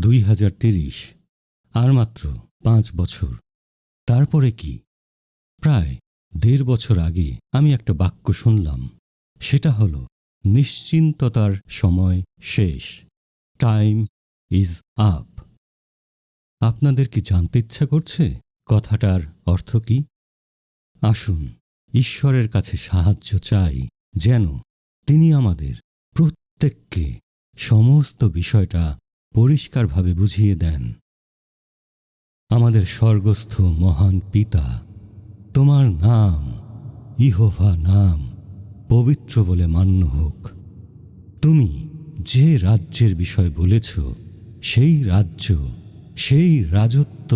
দুই হাজার তিরিশ। আর মাত্র পাঁচ বছর। তারপরে কি? প্রায় দেড় বছর আগে আমি একটা বাক্য শুনলাম। সেটা হল, নিশ্চিন্ততার সময় শেষ। Time is up. আপনাদের কি জানতে ইচ্ছা করছে? কথাটার অর্থ কি? আসুন, ঈশ্বরের কাছে সাহায্য চাই, যেন তিনি আমাদের প্রত্যেককে সমস্ত বিষয়টা পরিষ্কারভাবে বুঝিয়ে দেন, আমাদের স্বর্গস্থ মহান পিতা, তোমার নাম ইহোভা নাম পবিত্র বলে মান্য হোক। তুমি যে রাজ্যের বিষয় বলেছ, সেই রাজ্য, সেই রাজত্ব,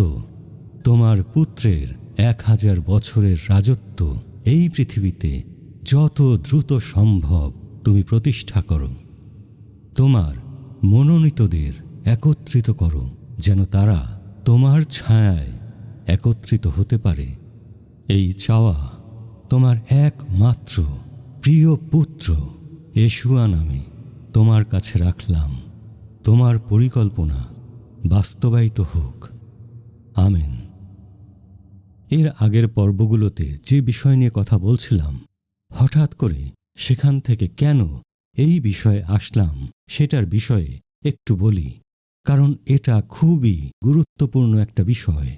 তোমার পুত্রের এক হাজার বছরের রাজত্ব, এই পৃথিবীতে যত দ্রুত সম্ভব তুমি প্রতিষ্ঠা করো। তোমার মনোনীতদের একত্রিত করো, যেন তারা তোমার ছায়ায় একত্রিত হতে পারে। এই চাওয়া তোমার একমাত্র প্রিয় পুত্র এশুয়া নামে তোমার কাছে রাখলাম। তোমার পরিকল্পনা বাস্তবায়িত হোক। আমেন। এর আগের পর্বগুলোতে যে বিষয় নিয়ে কথা বলছিলাম, হঠাৎ করে সেখান থেকে কেন এই বিষয়ে আসলাম, সেটার বিষয়ে একটু বলি। কারণ এটা খুবই গুরুত্বপূর্ণ একটা বিষয়।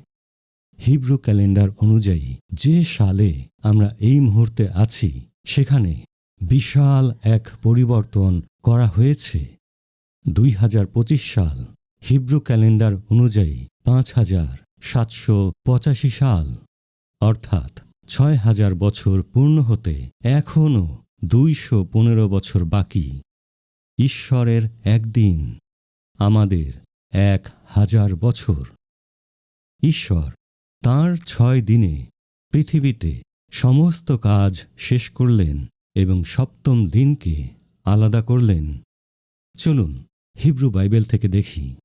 হিব্রু ক্যালেন্ডার অনুযায়ী যে সালে আমরা এই মুহূর্তে আছি, সেখানে বিশাল এক পরিবর্তন করা হয়েছে। দুই হাজার পঁচিশ সাল হিব্রু ক্যালেন্ডার অনুযায়ী পাঁচ হাজার সাতশো পঁচাশি সাল, অর্থাৎ ছয় হাজার বছর পূর্ণ হতে এখনও দুইশো পনেরো বছর বাকি। ঈশ্বরের একদিন আমাদের এক হাজার বছর। ঈশ্বর, তাঁর ছয় দিনে পৃথিবীতে সমস্ত কাজ শেষ করলেন এবং সপ্তম দিনকে আলাদা করলেন। চলুন হিব্রু বাইবেল থেকে দেখি।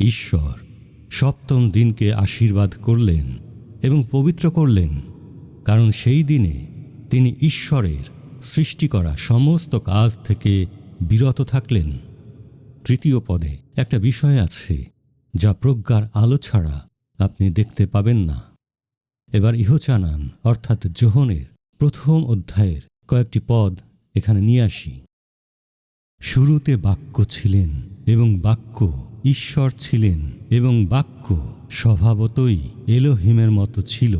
ঈশ্বর সপ্তম দিনকে আশীর্বাদ করলেন এবং পবিত্র করলেন, কারণ সেই দিনে তিনি ঈশ্বরের সৃষ্টি করা সমস্ত কাজ থেকে বিরত থাকলেন। তৃতীয় পদে একটা বিষয় আছে যা প্রজ্ঞার আলো ছাড়া আপনি দেখতে পাবেন না। এবার ইহচানান, অর্থাৎ জোহনের প্রথম অধ্যায়ের কয়েকটি পদ এখানে নিয়ে আসি। শুরুতে বাক্য ছিলেন এবং বাক্য ঈশ্বর ছিলেন এবং বাক্য স্বভাবতই এলোহিমের মতো ছিল।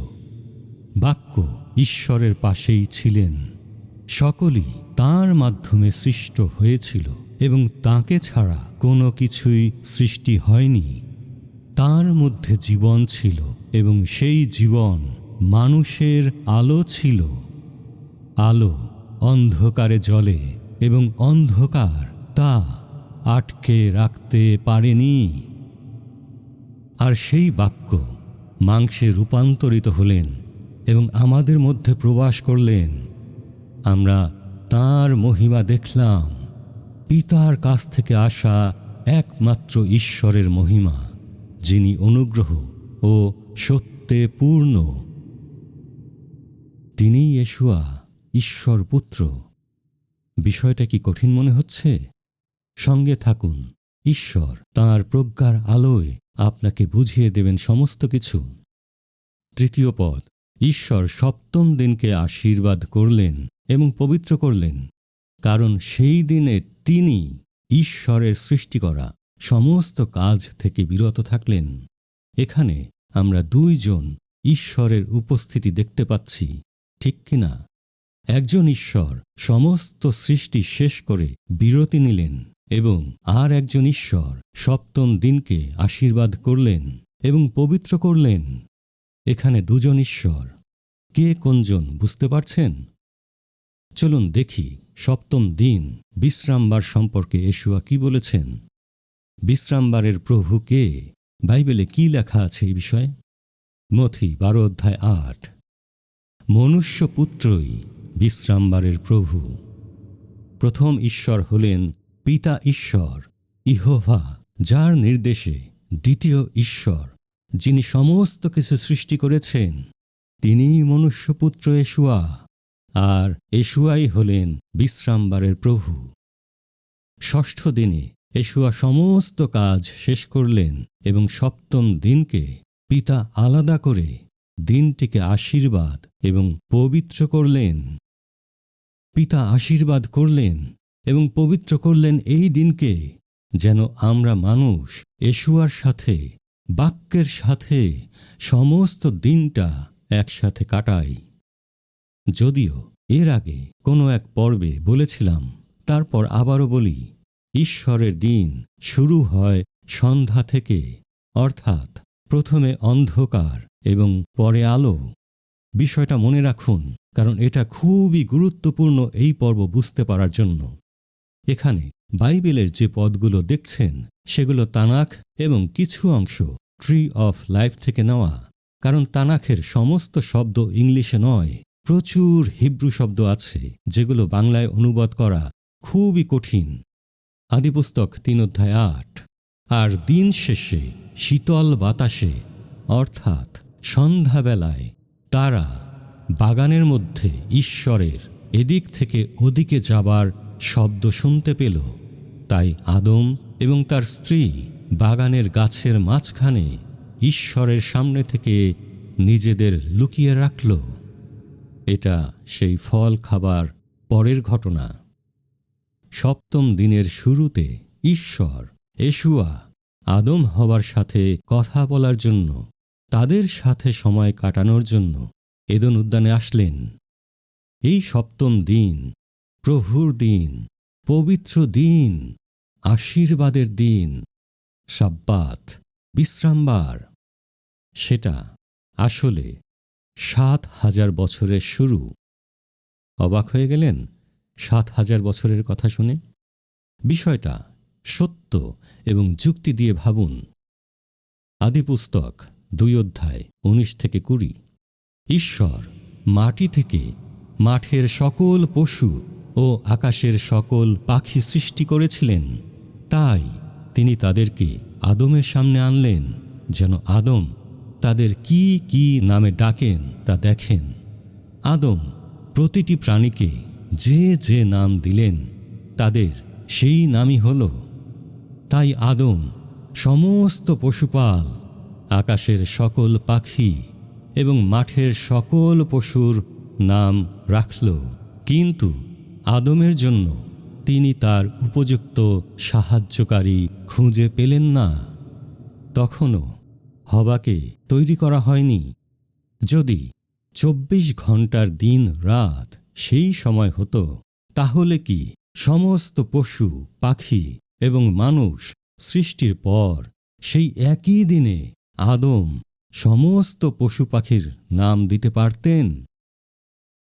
বাক্য ঈশ্বরের পাশেই ছিলেন। সকলই তার মাধ্যমে সৃষ্ট হয়েছিল। এবং তাকে ছাড়া কোনো কিছুই সৃষ্টি হয়নি। তার মধ্যে জীবন ছিল এবং সেই জীবন মানুষের আলো ছিল। আলো অন্ধকারে জ্বলে এবং অন্ধকার তা আটকে রাখতে পারেনি। আর সেই বাক্য মাংসে রূপান্তরিত হলেন এবং আমাদের মধ্যে প্রবাস করলেন। আমরা তার মহিমা দেখলাম। পিতার কাছ থেকে আসা একমাত্র ঈশ্বরের মহিমা, যিনি অনুগ্রহ ও সত্যে পূর্ণ। তিনিই এশুয়া, ঈশ্বর পুত্র। বিষয়টা কি কঠিন মনে হচ্ছে? সঙ্গে থাকুন, ঈশ্বর তাঁর প্রজ্ঞার আলোয় আপনাকে বুঝিয়ে দেবেন সমস্ত কিছু। তৃতীয় পদ, ঈশ্বর সপ্তম দিনকে আশীর্বাদ করলেন এবং পবিত্র করলেন। কারণ সেই দিনে তিনি ঈশ্বরের সৃষ্টি করা সমস্ত কাজ থেকে বিরত থাকলেন। এখানে আমরা দুইজন ঈশ্বরের উপস্থিতি দেখতে পাচ্ছি, ঠিক কিনা? একজন ঈশ্বর সমস্ত সৃষ্টি শেষ করে বিরতি নিলেন এবং আর একজন ঈশ্বর সপ্তম দিনকে আশীর্বাদ করলেন এবং পবিত্র করলেন। এখানে দুজন ঈশ্বর। কে কোনজন, বুঝতে পারছেন? চলুন দেখি। সপ্তম দিন, বিশ্রামবার সম্পর্কে এশুয়া কি বলেছেন? বিশ্রামবারের প্রভু কে? বাইবেলে কি লেখা আছে এই বিষয়ে? মথি বারো অধ্যায় আট। মনুষ্যপুত্রই বিশ্রামবারের প্রভু। প্রথম ঈশ্বর হলেন পিতা ঈশ্বর, ইহোভা, যার নির্দেশে দ্বিতীয় ঈশ্বর, যিনি সমস্ত কিছু সৃষ্টি করেছেন। তিনিই মনুষ্যপুত্র এশুয়া। আর এশুয়াই হলেন বিশ্রামবারের প্রভু। ষষ্ঠ দিনে এশুয়া সমস্ত কাজ শেষ করলেন এবং সপ্তম দিনকে পিতা আলাদা করে দিনটিকে আশীর্বাদ এবং পবিত্র করলেন। পিতা আশীর্বাদ করলেন এবং পবিত্র করলেন এই দিনকে যেন আমরা মানুষ এশুয়ার সাথে, বাক্যের সাথে সমস্ত দিনটা একসাথে কাটাই। যদিও এর আগে কোনো এক পর্বে বলেছিলাম, তারপর আবারও বলি, ঈশ্বরের দিন শুরু হয় সন্ধ্যা থেকে, অর্থাৎ প্রথমে অন্ধকার এবং পরে আলো। বিষয়টা মনে রাখুন, কারণ এটা খুবই গুরুত্বপূর্ণ এই পর্ব বুঝতে পারার জন্য। এখানে বাইবেলের যে পদগুলো দেখছেন, সেগুলো তানাখ এবং কিছু অংশ ট্রি অফ লাইফ থেকে নেওয়া, কারণ তানাখের সমস্ত শব্দ ইংলিশে নয়। প্রচুর হিব্রু শব্দ আছে, যেগুলো বাংলায় অনুবাদ করা খুবই কঠিন। আদিপুস্তক তিন অধ্যায় আট। আর দিন শেষে শীতল বাতাসে, অর্থাৎ সন্ধ্যাবেলায়, তারা বাগানের মধ্যে ঈশ্বরের এদিক থেকে ওদিকে যাবার শব্দ শুনতে পেল। তাই আদম এবং তার স্ত্রী বাগানের গাছের মাঝখানে ঈশ্বরের সামনে থেকে নিজেদের লুকিয়ে রাখল। এটা সেই ফল খাবার পরের ঘটনা। সপ্তম দিনের শুরুতে ঈশ্বর, এশুয়া, আদম হবার সাথে কথা বলার জন্য, তাদের সাথে সময় কাটানোর জন্য এদন উদ্যানে আসলেন। এই সপ্তম দিন, প্রভুর দিন, পবিত্র দিন, আশীর্বাদের দিন, সাব্বাত, বিশ্রামবার। সেটা আসলে সাত হাজার বছরের শুরু। অবাক হয়ে গেলেন? সাত হাজার বছরের কথা শুনে? বিষয়টা সত্য এবং যুক্তি দিয়ে ভাবুন। আদিপুস্তক দুই অধ্যায়, উনিশ থেকে কুড়ি। ঈশ্বর মাটি থেকে মাঠের সকল পশু ও আকাশের সকল পাখি সৃষ্টি করেছিলেন। তাই তিনি তাদেরকে আদমের সামনে আনলেন, যেন আদম তাদের কি কি নামে ডাকেন তা দেখেন। আদম প্রতিটি প্রাণীকে যে যে নাম দিলেন, তাদের সেই নামই হল। তাই আদম সমস্ত পশুপাল, আকাশের সকল পাখি এবং মাঠের সকল পশুর নাম রাখল। কিন্তু আদমের জন্য তিনি তার উপযুক্ত সাহায্যকারী খুঁজে পেলেন না। তখনও হবাকে তৈরি করা হয়নি। যদি চব্বিশ ঘণ্টার দিন রাত সেই সময় হতো, তাহলে কি সমস্ত পশু, পাখি এবং মানুষ সৃষ্টির পর সেই একই দিনে আদম সমস্ত পশু পাখির নাম দিতে পারতেন?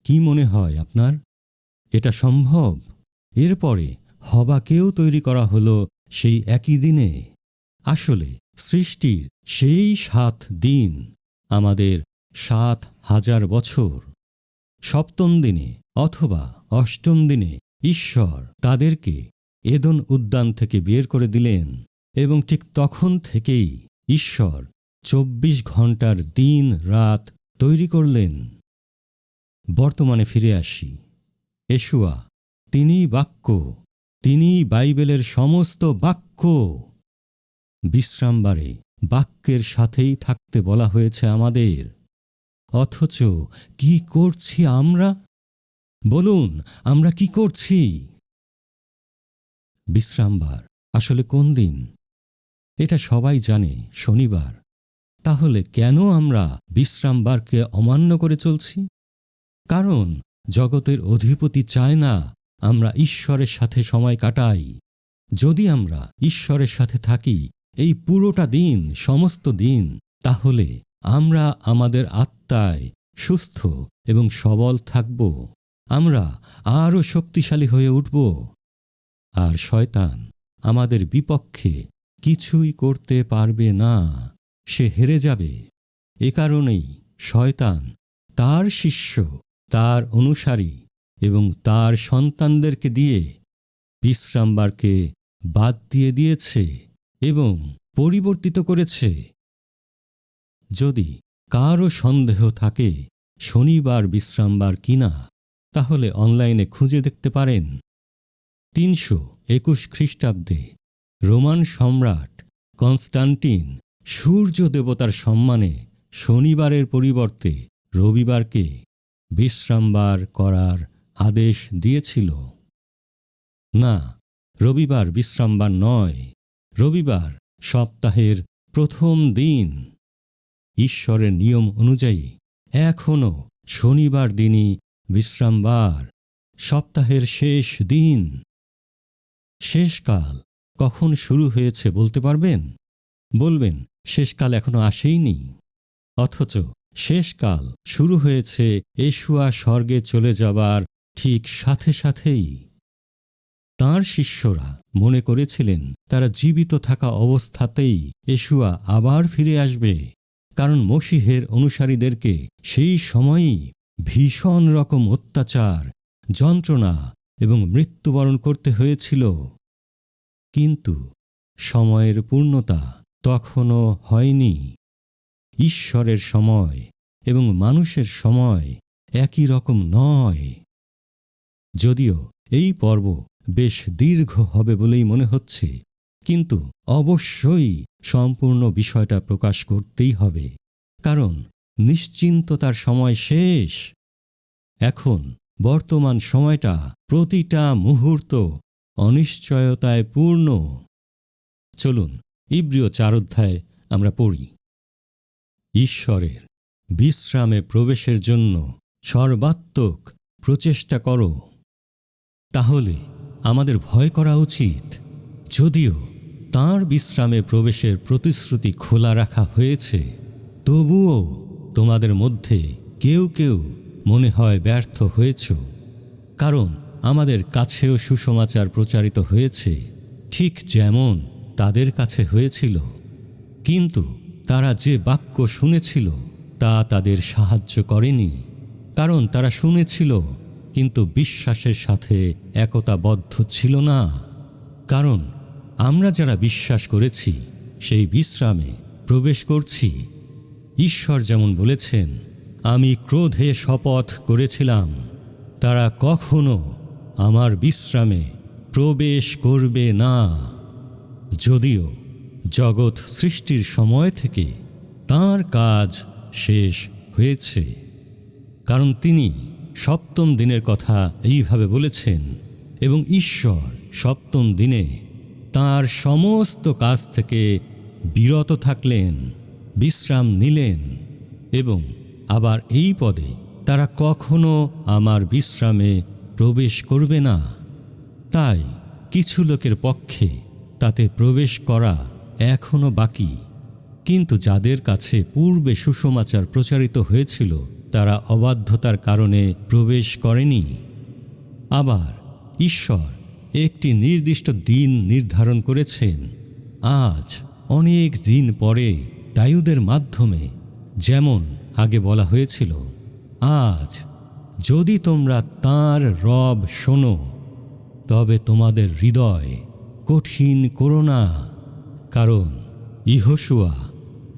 কি মনে হয় আপনার? এটা সম্ভব? এরপরে হবাকেও তৈরি করা হলো সেই একই দিনে। আসলে সৃষ্টির সেই সাত দিন আমাদের সাত হাজার বছর। সপ্তম দিনে অথবা অষ্টম দিনে ঈশ্বর তাদেরকে এদন উদ্যান থেকে বের করে দিলেন এবং ঠিক তখন থেকেই ঈশ্বর চব্বিশ ঘণ্টার দিন রাত তৈরি করলেন। বর্তমানে ফিরে আসি। এশুয়া তিনি বাক্য, তিনিই বাইবেলের সমস্ত বাক্য। বিশ্রামবারে বাক্যের সাথেই থাকতে বলা হয়েছে আমাদের। অথচ কি করছি আমরা? বলুন, আমরা কি করছি? বিশ্রামবার, আসলে কোন দিন? এটা সবাই জানে, শনিবার। তাহলে কেন আমরা বিশ্রামবারকে অমান্য করে চলছি? কারণ জগতের অধিপতি চায় না আমরা ঈশ্বরের সাথে সময় কাটাই। যদি আমরা ঈশ্বরের সাথে থাকি এই পুরোটা দিন, সমস্ত দিন, তাহলে আমরা আমাদের আত্মায় সুস্থ এবং সবল থাকব। আমরা আরও শক্তিশালী হয়ে উঠব। আর শয়তান আমাদের বিপক্ষে কিছুই করতে পারবে না, সে হেরে যাবে। এ কারণেই শয়তান তার শিষ্য, তার অনুসারী এবং তার সন্তানদেরকে দিয়ে বিশ্রামবারকে বাদ দিয়ে দিয়েছে। এবং পরিবর্তিত করেছে। যদি কারও সন্দেহ থাকে শনিবার বিশ্রামবার কিনা, তাহলে অনলাইনে খুঁজে দেখতে পারেন। তিনশো একুশ খ্রিস্টাব্দে রোমান সম্রাট কনস্টান্টিন সূর্য দেবতার সম্মানে শনিবারের পরিবর্তে রবিবারকে বিশ্রামবার করার আদেশ দিয়েছিল। না, রবিবার বিশ্রামবার নয়। রবিবার সপ্তাহের প্রথম দিন। ঈশ্বরের নিয়ম অনুযায়ী এখনও শনিবার দিনই বিশ্রামবার, সপ্তাহের শেষ দিন। শেষকাল কখন শুরু হয়েছে বলতে পারবেন? বলবেন, শেষকাল এখনও আসেইনি। অথচ শেষকাল শুরু হয়েছে, এশুয়া স্বর্গে চলে যাবার ঠিক সাথে সাথেই। তাঁর শিষ্যরা মনে করেছিলেন, তারা জীবিত থাকা অবস্থাতেই এশুয়া আবার ফিরে আসবে। কারণ মসিহের অনুসারীদেরকে সেই সময়ই ভীষণ রকম অত্যাচার, যন্ত্রণা এবং মৃত্যুবরণ করতে হয়েছিল। কিন্তু সময়ের পূর্ণতা তখনও হয়নি। ঈশ্বরের সময় এবং মানুষের সময় একই রকম নয়। যদিও এই পর্ব বেশ দীর্ঘ হবে বলেই মনে হচ্ছে। কিন্তু অবশ্যই সম্পূর্ণ বিষয়টা প্রকাশ করতেই হবে। কারণ নিশ্চিন্ততার সময় শেষ। এখন বর্তমান সময়টা প্রতিটা মুহূর্ত অনিশ্চয়তায় পূর্ণ। চলুন ইব্রিয় চার অধ্যায় আমরা পড়ি। ঈশ্বরের বিশ্রামে প্রবেশের জন্য সর্বাত্মক প্রচেষ্টা করো। তাহলে আমাদের ভয় করা উচিত। যদিও তাঁর বিশ্রামে প্রবেশের প্রতিশ্রুতি খোলা রাখা হয়েছে, তবুও তোমাদের মধ্যে কেউ কেউ মনে হয় ব্যর্থ হয়েছ। কারণ আমাদের কাছেও সুসমাচার প্রচারিত হয়েছে, ঠিক যেমন তাদের কাছে হয়েছিল। কিন্তু তারা যে বাক্য শুনেছিল তা তাদের সাহায্য করেনি, কারণ তারা শুনেছিল কিন্তু বিশ্বাসের সাথে একতাবদ্ধ ছিল না। কারণ আমরা যারা বিশ্বাস করেছি, সেই বিশ্রামে প্রবেশ করছি। ঈশ্বর যেমন বলেছেন, আমি ক্রোধে শপথ করেছিলাম। তারা কখনো আমার বিশ্রামে প্রবেশ করবে না। যদিও জগৎ সৃষ্টির সময় থেকে তার কাজ শেষ হয়েছে। কারণ তিনি সপ্তম দিনের কথা এইভাবে বলেছেন, এবং ঈশ্বর সপ্তম দিনে তার সমস্ত কাজ থেকে বিরত থাকলেন, বিশ্রাম নিলেন, এবং আবার এই পদে তারা কখনো আমার বিশ্রামে প্রবেশ করবে না। তাই কিছু লোকের পক্ষে তাতে প্রবেশ করা এখনও বাকি। কিন্তু যাদের কাছে পূর্বে সুসমাচার প্রচারিত হয়েছিল তারা অবাধ্যতার কারণে প্রবেশ করেনি। আবার ঈশ্বর একটি নির্দিষ্ট দিন নির্ধারণ করেছেন। আজ অনেক দিন পরে দায়ুদের মাধ্যমে, যেমন আগে বলা হয়েছিল, আজ যদি তোমরা তার রব শোনো, তবে তোমাদের হৃদয় কঠিন করো না। কারণ ইহসুয়া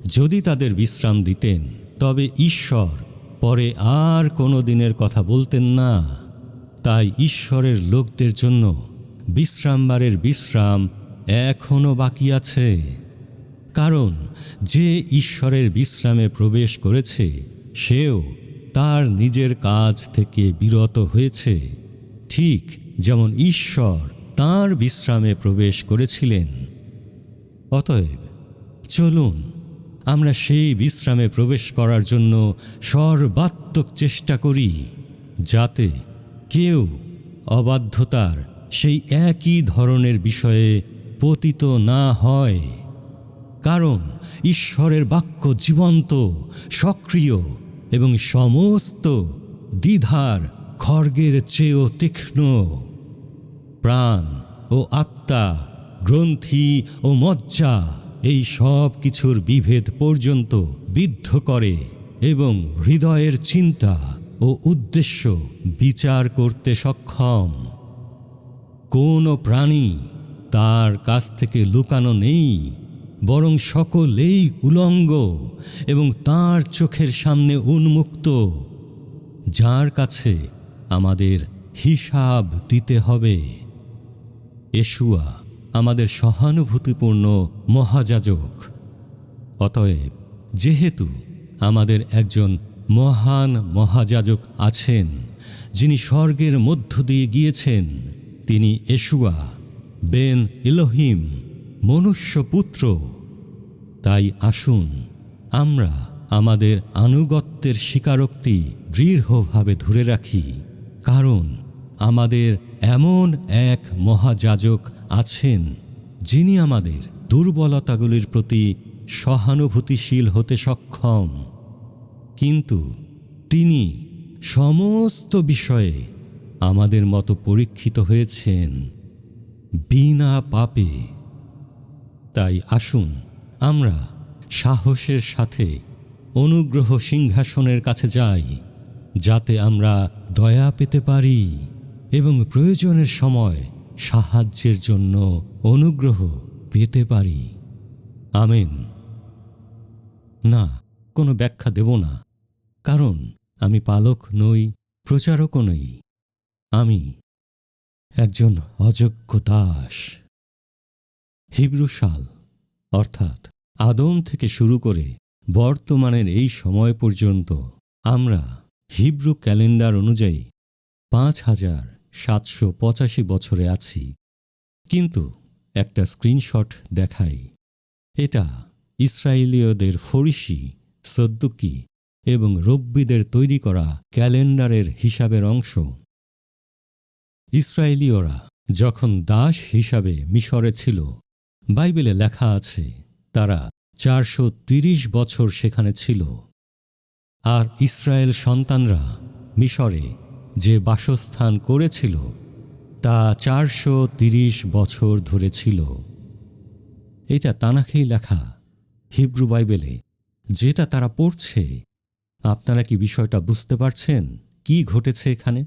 যদি তাদের বিশ্রাম দিতেন, তবে ঈশ্বর পরে আর কোনো দিনের কথা বলতেন না। তাই ঈশ্বরের লোকদের জন্য বিশ্রামবারের বিশ্রাম এখনও বাকি আছে। কারণ যে ঈশ্বরের বিশ্রামে প্রবেশ করেছে, সেও তার নিজের কাজ থেকে বিরত হয়েছে। ঠিক যেমন ঈশ্বর তার বিশ্রামে প্রবেশ করেছিলেন। অতএব চলুন আমরা সেই বিশ্রামে প্রবেশ করার জন্য সর্বাত্মক চেষ্টা করি, যাতে কেউ অবাধ্যতার সেই একই ধরনের বিষয়ে পতিত না হয়। কারণ ঈশ্বরের বাক্য জীবন্ত, সক্রিয় এবং সমস্ত দ্বিধার খর্গের চেয়েও তীক্ষ্ণ। প্রাণ ও আত্মা, গ্রন্থি ও মজ্জা এই সব কিছুর বিভেদ পর্যন্ত বিদ্ধ করে এবং হৃদয়ের চিন্তা ও উদ্দেশ্য বিচার করতে সক্ষম। কোনো প্রাণী তার কাছ থেকে লুকানো নেই, বরং সকলেই উলঙ্গ এবং তার চোখের সামনে উন্মুক্ত, যার কাছে আমাদের হিসাব দিতে হবে। এশুয়া আমাদের সহানুভূতিপূর্ণ মহাযাজক। অতএব, যেহেতু আমাদের একজন মহান মহাযাজক আছেন, যিনি স্বর্গের মধ্য দিয়ে গিয়েছেন, তিনি এশুয়া, বেন ইলোহিম মনুষ্যপুত্র তাই আসুন, আমরা আমাদের আনুগত্যের স্বীকারোক্তি দৃঢ়ভাবে ধরে রাখি, কারণ আমাদের এমন এক মহাযাজক আছেন, যিনি আমাদের দুর্বলতাগুলির প্রতি সহানুভূতিশীল হতে সক্ষম। কিন্তু তিনি সমস্ত বিষয়ে আমাদের মতো পরীক্ষিত হয়েছেন বিনা পাপে। তাই আসুন, আমরা সাহসের সাথে অনুগ্রহ সিংহাসনের কাছে যাই, যাতে আমরা দয়া পেতে পারি এবং প্রয়োজনের সময় সাহায্যের জন্য অনুগ্রহ পেতে পারি। আমেন। না, কোনো ব্যাখ্যা দেব না, কারণ আমি পালক নই, প্রচারকও নই। আমি একজন অযোগ্য দাস। হিব্রু সাল, অর্থাৎ আদম থেকে শুরু করে বর্তমানের এই সময় পর্যন্ত আমরা হিব্রু ক্যালেন্ডার অনুযায়ী পাঁচ হাজার সাতশো পঁচাশি বছরে আছি। কিন্তু একটা স্ক্রিনশট দেখাই। এটা ইসরায়েলীয়দের ফরিসি, সদ্দুকি এবং রব্বিদের তৈরি করা ক্যালেন্ডারের হিসাবের অংশ। ইসরায়েলীয়রা যখন দাস হিসাবে মিশরে ছিল, বাইবেলে লেখা আছে, তারা চারশো বছর সেখানে ছিল। আর ইসরায়েল সন্তানরা মিশরে যে বাসস্থান করেছিল, তা চারশো তিরিশ বছর ধরে ছিল। এটা তানাখেই লেখা, হিব্রু বাইবেলে। যেটা তারা পড়ছে, আপনারা কি বিষয়টা বুঝতে পারছেন? কি ঘটেছে এখানে?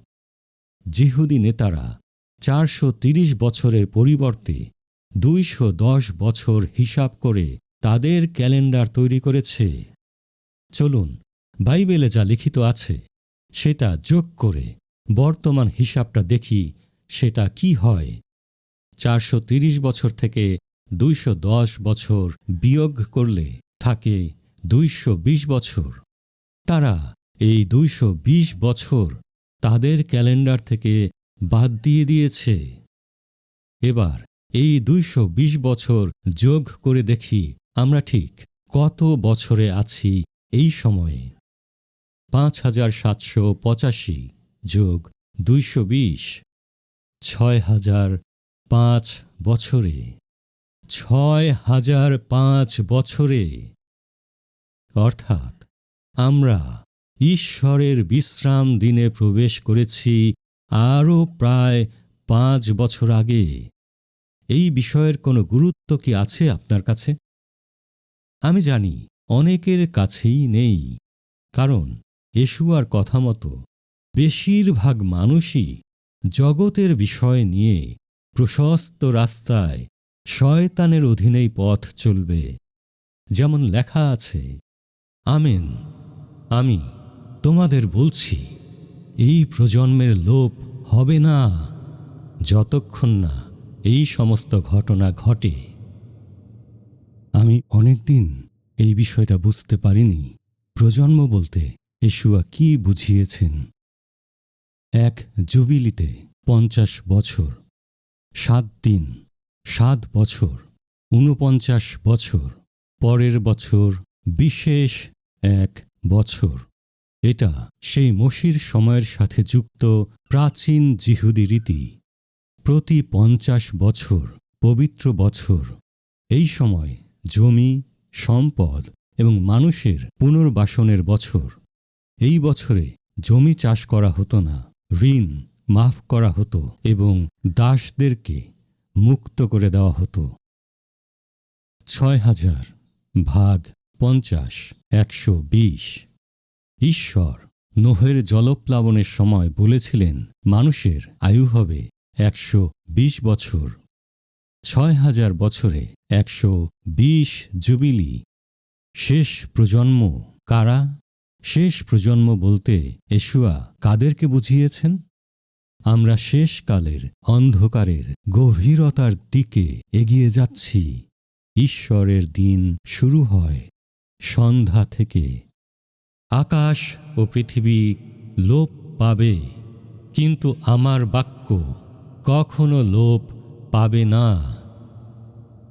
জিহুদি নেতারা চারশো তিরিশ বছরের পরিবর্তে দুইশো দশ বছর হিসাব করে তাদের ক্যালেন্ডার তৈরি করেছে। চলুন, বাইবেলে যা লিখিত আছে সেটা যোগ করে বর্তমান হিসাবটা দেখি সেটা কি হয়। চারশো বছর থেকে দুইশো দশ বছর বিয়োগ করলে থাকে দুইশো বিশ বছর। তারা এই দুইশো বিশ বছর তাদের ক্যালেন্ডার থেকে বাদ দিয়ে দিয়েছে। এবার এই দুইশো বিশ বছর যোগ করে দেখি আমরা ঠিক কত বছরে আছি এই সময়ে। পাঁচ হাজার সাতশো পঁচাশি যোগ দুইশো বিশ, ছয় হাজার পাঁচ বছরে, ছয় হাজার পাঁচ বছরে। অর্থাৎ আমরা ঈশ্বরের বিশ্রাম দিনে প্রবেশ করেছি আরও প্রায় পাঁচ বছর আগে। এই বিষয়ের কোনো গুরুত্ব কি আছে আপনার কাছে? আমি জানি অনেকের কাছেই নেই, কারণ এসুয়ার কথা মতো, বেশিরভাগ মানুষই জগতের বিষয় নিয়ে প্রশস্ত রাস্তায় শয়তানের অধীনেই পথ চলবে। যেমন লেখা আছে, আমেন, আমি তোমাদের বলছি, এই প্রজন্মের লোপ হবে না যতক্ষণ না এই সমস্ত ঘটনা ঘটে। আমি অনেকদিন এই বিষয়টা বুঝতে পারিনি। প্রজন্ম বলতে এশুয়া কি বুঝিয়েছেন? এক জুবিলিতে পঞ্চাশ বছর, সাত দিন, সাত বছর, ঊনপঞ্চাশ বছর, পরের বছর বিশেষ এক বছর। এটা সেই মসির সময়ের সাথে যুক্ত প্রাচীন জিহুদি রীতি। প্রতি পঞ্চাশ বছর, পবিত্র বছর। এই সময় জমি, সম্পদ এবং মানুষের পুনর্বাসনের বছর। এই বছরে জমি চাষ করা হতো না, ঋণ মাফ করা হতো এবং দাসদেরকে মুক্ত করে দেওয়া হতো। ছয় হাজার ভাগ পঞ্চাশ একশো বিশ। ঈশ্বর নোহের জলপ্লাবনের সময় বলেছিলেন, মানুষের আয়ু হবে একশো বিশ বছর। ছয় হাজার বছরে একশো বিশ জুবিলি। শেষ প্রজন্ম কারা? শেষ প্রজন্ম বলতে এশুয়া কাদেরকে বুঝিয়েছেন? আমরা শেষকালের অন্ধকারের গভীরতার দিকে এগিয়ে যাচ্ছি। ঈশ্বরের দিন শুরু হয় সন্ধ্যা থেকে। আকাশ ও পৃথিবী লোপ পাবে, কিন্তু আমার বাক্য কখনো লোপ পাবে না।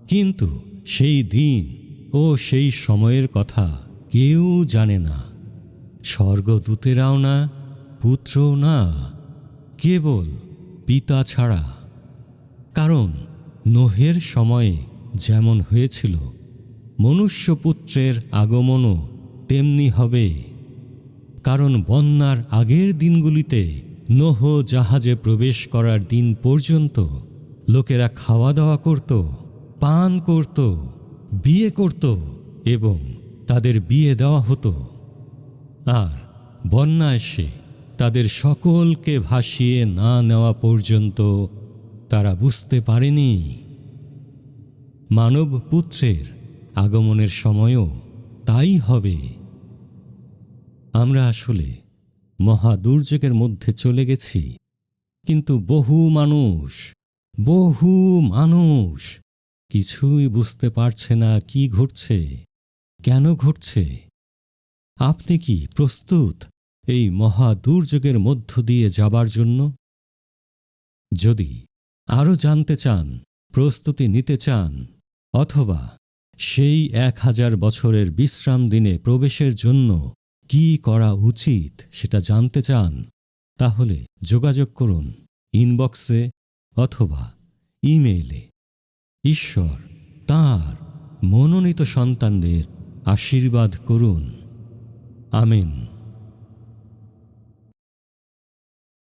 কিন্তু সেই দিন ও সেই সময়ের কথা কেউ জানে না। স্বর্গদূতেরাও না, পুত্রও না, কেবল পিতা ছাড়া। কারণ নোহের সময়ে যেমন হয়েছিল, মনুষ্যপুত্রের আগমনও তেমনি হবে। কারণ বন্যার আগের দিনগুলিতে নোহ জাহাজে প্রবেশ করার দিন পর্যন্ত লোকেরা খাওয়া দাওয়া করত, পান করত, বিয়ে করত এবং তাদের বিয়ে দেওয়া হতো। আর বন্যা এসে তাদের সকলকে ভাসিয়ে না নেওয়া পর্যন্ত তারা বুঝতে পারেনি। মানব পুত্রের আগমনের সময়ও তাই হবে। আমরা আসলে মহা দুর্যোগের মধ্যে চলে গেছি, কিন্তু বহু মানুষ বহু মানুষ কিছুই বুঝতে পারছে না কি ঘটছে, কেন ঘটছে। আপনি কি প্রস্তুত এই মহা দুর্যোগের মধ্য দিয়ে যাবার জন্য? যদি আরও জানতে চান, প্রস্তুতি নিতে চান, অথবা সেই এক হাজার বছরের বিশ্রাম দিনে প্রবেশের জন্য কি করা উচিত সেটা জানতে চান, তাহলে যোগাযোগ করুন ইনবক্সে অথবা ইমেইলে। ঈশ্বর তাঁর মনোনীত সন্তানদের আশীর্বাদ করুন। আমেন